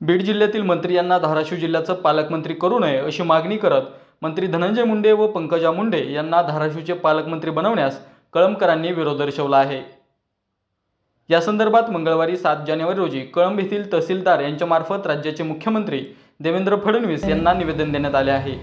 बीड जिल्ह्यातील मंत्री यांना धाराशिव जिल्ह्याचं पालकमंत्री करू नये अशी मागणी करत मंत्री धनंजय मुंडे व पंकजा मुंडे यांना धाराशिवचे पालकमंत्री बनवण्यास कळंबकरांनी विरोध दर्शवला आहे. या संदर्भात मंगळवारी सात जानेवारी रोजी कळंब येथील तहसीलदार यांच्यामार्फत राज्याचे मुख्यमंत्री देवेंद्र फडणवीस यांना निवेदन देण्यात आले आहे.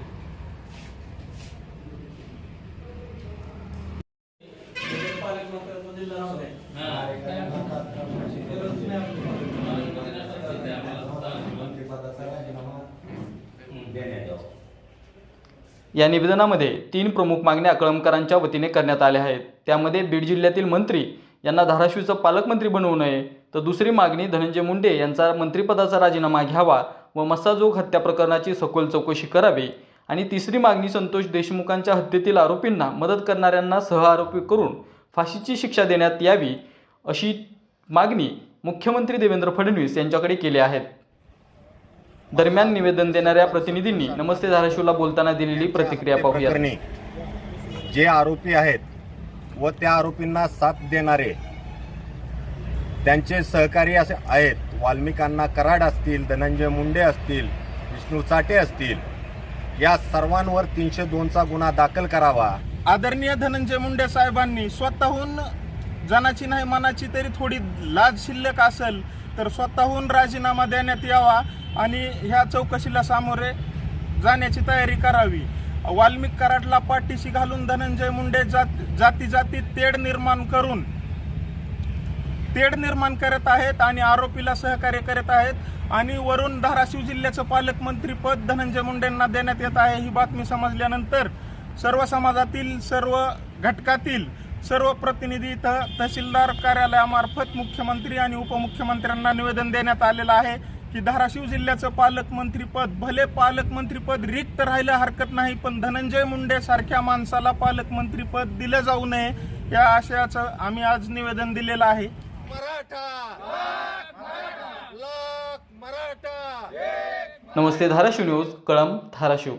या निवेदनामध्ये तीन प्रमुख मागण्या कळमकरांच्या वतीने करण्यात आल्या आहेत. त्यामध्ये बीड जिल्ह्यातील मंत्री यांना धाराशिवचं पालकमंत्री बनवू नये तर दुसरी मागणी धनंजय मुंडे यांचा मंत्रिपदाचा राजीनामा घ्यावा व मस्साजोग हत्या प्रकरणाची सखोल चौकशी करावी. आणि तिसरी मागणी संतोष देशमुखांच्या हत्येतील आरोपींना मदत करणाऱ्यांना सहआरोपी करून फाशीची शिक्षा देण्यात यावी अशी मागणी मुख्यमंत्री देवेंद्र फडणवीस यांच्याकडे केली आहेत दरम्यान निवेदन देणाऱ्या प्रतिनिधींनी नमस्ते धाराशिवला बोलताना दिलेली प्रतिक्रिया पाहूया जे आरोपी आहेत व त्या आरोपींना साथ देणारे त्यांचे सहकारी असे आहेत. वाल्मिकांना कराड असतील धनंजय मुंडे असतील विष्णू चाटे असतील या सर्वांवर तीनशे दोनचा गुन्हा दाखल करावा. आदरणीय धनंजय मुंडे साहेबांनी स्वतःहून जनाची नाही मनाची तरी थोडी लाज शिल्लक असेल तर स्वतःहून राजीनामा देण्यात यावा आणि ह्या चौकशीला सामोरे जाण्याची तयारी करावी. वाल्मिक कराडला पाठीशी घालून धनंजय मुंडे जात जाती जाती तेढ निर्माण करून तेढ निर्माण करत आहेत आणि आरोपीला सहकार्य करत आहेत. आणि वरून धाराशिव जिल्ह्याचं पालकमंत्रीपद धनंजय मुंडेंना देण्यात येत आहे ही बातमी समजल्यानंतर सर्व समाजातील सर्व घटकातील सर्व प्रतिनिधी इथं तहसीलदार कार्यालयामार्फत मुख्यमंत्री आणि उपमुख्यमंत्र्यांना निवेदन देण्यात आलेलं आहे की धाराशिव जिल्ह्याचं पालकमंत्रीपद भले पालकमंत्रीपद रिक्त राहायला हरकत नाही पण धनंजय मुंडे सारख्या माणसाला पालकमंत्रीपद दिलं जाऊ नये या आशयाचं आम्ही आज निवेदन दिलेलं आहे. नमस्ते धाराशिव न्यूज कळंब धाराशिव.